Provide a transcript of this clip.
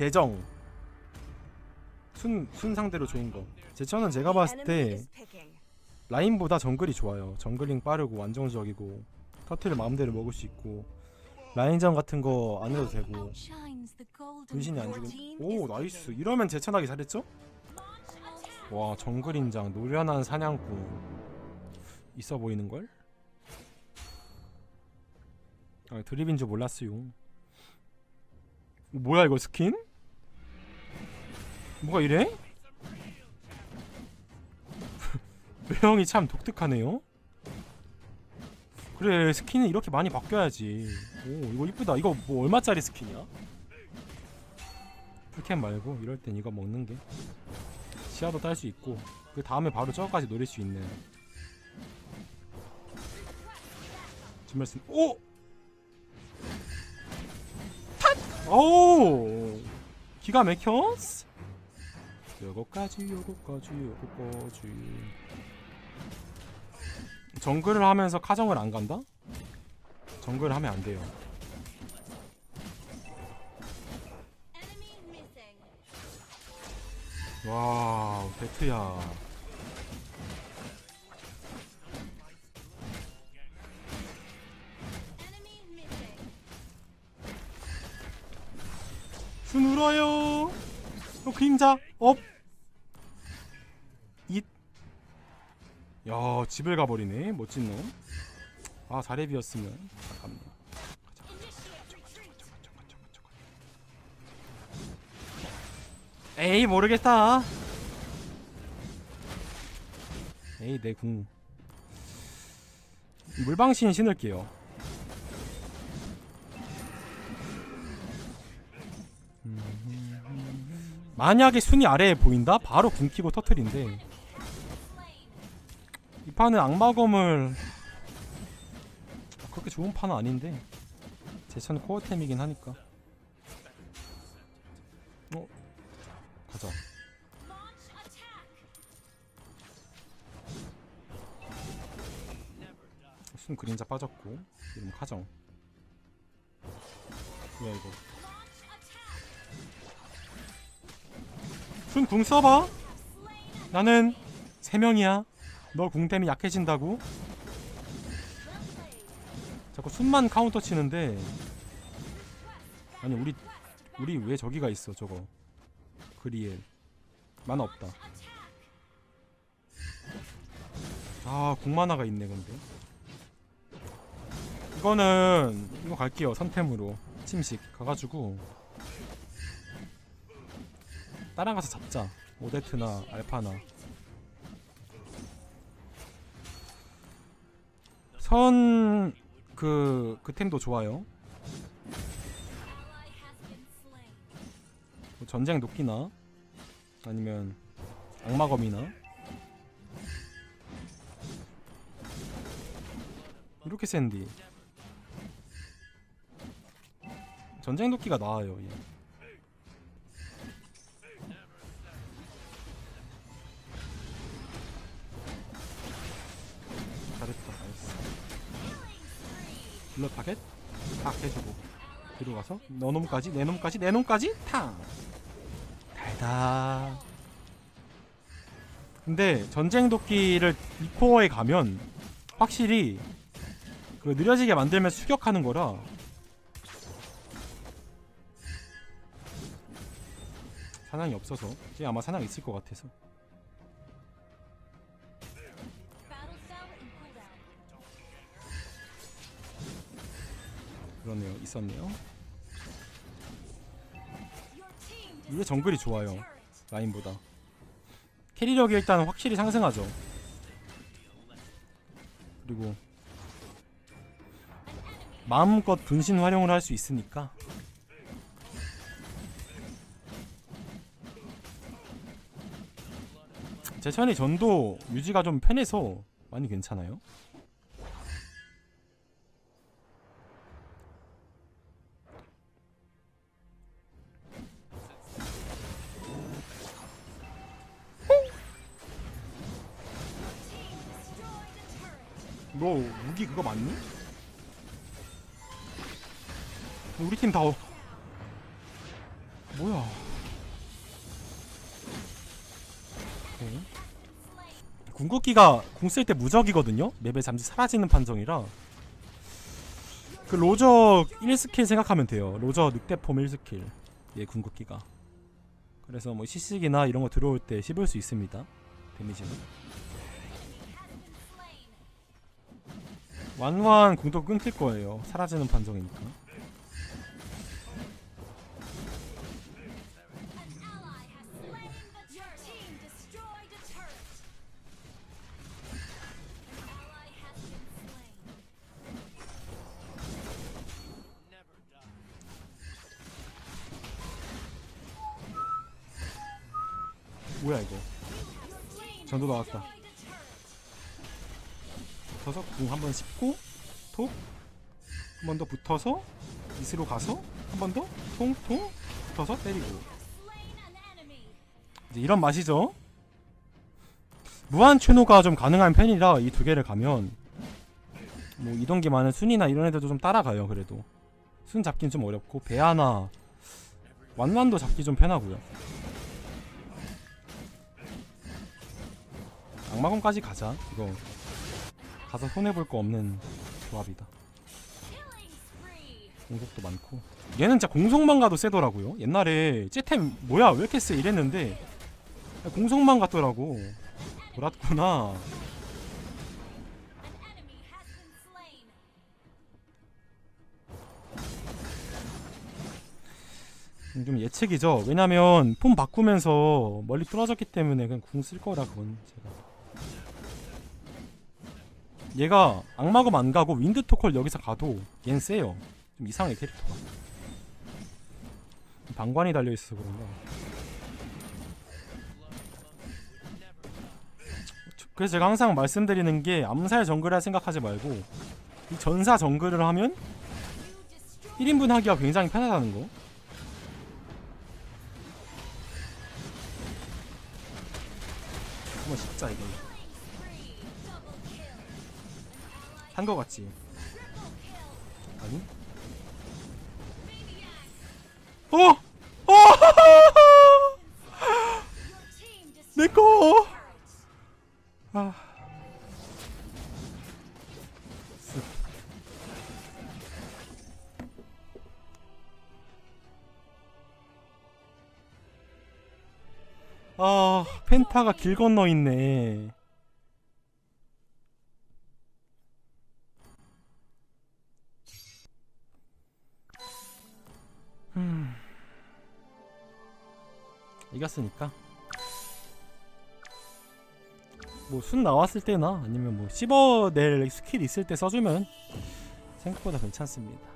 재정. 순, 순 상대로 좋은 거. 제천은 제가 봤을 때 라인보다 정글이 좋아요. 정글링 빠르고 안정적이고 터틀을 마음대로 먹을 수 있고 라인전 같은 거 안 해도 되고 분신이 안 죽은 오 나이스. 이러면 제천하기 잘했죠? 와 정글인장 노련한 사냥꾼. 있어 보이는걸? 아, 드립인 줄 몰랐어요. 뭐야 이거 스킨? 뭐가 이래? 외형이 참 독특하네요 그래 스킨은 이렇게 많이 바뀌어야지 오 이거 이쁘다 이거 뭐 얼마짜리 스킨이야? 풀캠 말고 이럴 땐 이거 먹는 게 시야도 딸 수 있고 그 다음에 바로 저거까지 노릴 수 있는 주말씀 오! 탓! 오! 기가 막혔어 요거까지 요거까지 요거까지. 정글을 하면서 카정을 안 간다? 정글을 하면 안 돼요. 와우 배트야. 순 울어요 어, 그림자 업! 잇! 야 집을 가버리네 멋진 놈. 아 사례비였으면 아깝네. 에이 모르겠다. 에이 내 궁. 물방신 신을게요. 만약에 순위 아래에 보인다? 바로 궁 키고 터틀인데. 이 판은 악마검을 그렇게 좋은 판은 아닌데. 제천 코어템이긴 하니까. 어? 가자. 순 그림자 빠졌고. 이름 카정. 뭐야 이거 순궁 써봐. 나는 세 명이야. 너궁 때문에 약해진다고. 자꾸 순만 카운터 치는데. 아니 우리 우리 왜 저기가 있어 저거? 그리엘 만화 없다. 아 궁만화가 있네 근데. 이거는 이거 갈게요 선템으로. 침식. 가가지고 따라가서 잡자. 오데트나 알파나. 선 그, 그 템도 좋아요. 뭐 전쟁 도끼나? 아니면 악마검이나? 이렇게 센디. 전쟁 도끼가 나아요 얘. 블러 타겟 탁 해주고. 뒤로 가서 너 놈까지 내 놈까지 내 놈까지. 탕 달다. 근데 전쟁 도끼를 이 코어에 가면 확실히 그 느려지게 만들면 수격하는 거라. 사냥이 없어서. 이제 아마 사냥 있을 것 같아서 그러네요. 있었네요. 이게 정글이 좋아요. 라인보다. 캐리력이 일단 확실히 상승하죠. 그리고 마음껏 분신 활용을 할 수 있으니까. 제 천이 전도 유지가 좀 편해서 많이 괜찮아요 너 무기 그거 맞니? 우리 팀 다 어... 뭐야? 오케이. 궁극기가 궁 쓸 때 무적이거든요. 맵에 잠시 사라지는 판정이라. 그 로저 1스킬 생각하면 돼요. 로저 늑대폼 1스킬. 얘 궁극기가. 그래서 뭐 시식이나 이런 거 들어올 때 씹을 수 있습니다. 데미지는. 완완 궁도 끊길 거예요. 사라지는 판정이니까. 뭐야 이거? 전도 나왔다. 붙어서 궁 한 번 씹고 톡 한 번 더 붙어서 이스로 가서 한 번 더 통통 붙어서 때리고. 이제 이런 맛이죠. 무한 추노가 좀 가능한 편이라 이 두 개를 가면 뭐 이동기 많은 순이나 이런 애들도 좀 따라가요. 그래도 순 잡긴 좀 어렵고 배하나 완완도 잡기 좀 편하고요. 악마검까지 가자. 이거 가서 손해 볼 거 없는 조합이다. 공속도 많고. 얘는 진짜 공속만 가도 세더라고요. 옛날에 찌템 뭐야? 왜 이렇게 세? 이랬는데 공속만 같더라고. 돌았구나. 음, 좀 예측이죠. 왜냐면 폼 바꾸면서 멀리 떨어졌기 때문에 그냥 궁 쓸 거라 그건 제가 얘가 악마검 안 가고 윈드토컬 여기서 가도 얜 세요. 좀 이상해 캐릭터가. 방관이 달려있어서 그런가? 그래서 제가 항상 말씀드리는 게 암살 정글이라 생각하지 말고 이 전사 정글을 하면 You destroyed 1인분 하기가 굉장히 편하다는 거. 한번 씹자 이거 한 거 같지? 아니? 어! 어! Your team destroyed 내 거! turret. 아. 쓱. 아, 펜타가 길 건너 있네. 이겼으니까. 뭐 순 나왔을 때나 아니면 뭐 씹어낼 스킬 있을 때 써주면 생각보다 괜찮습니다.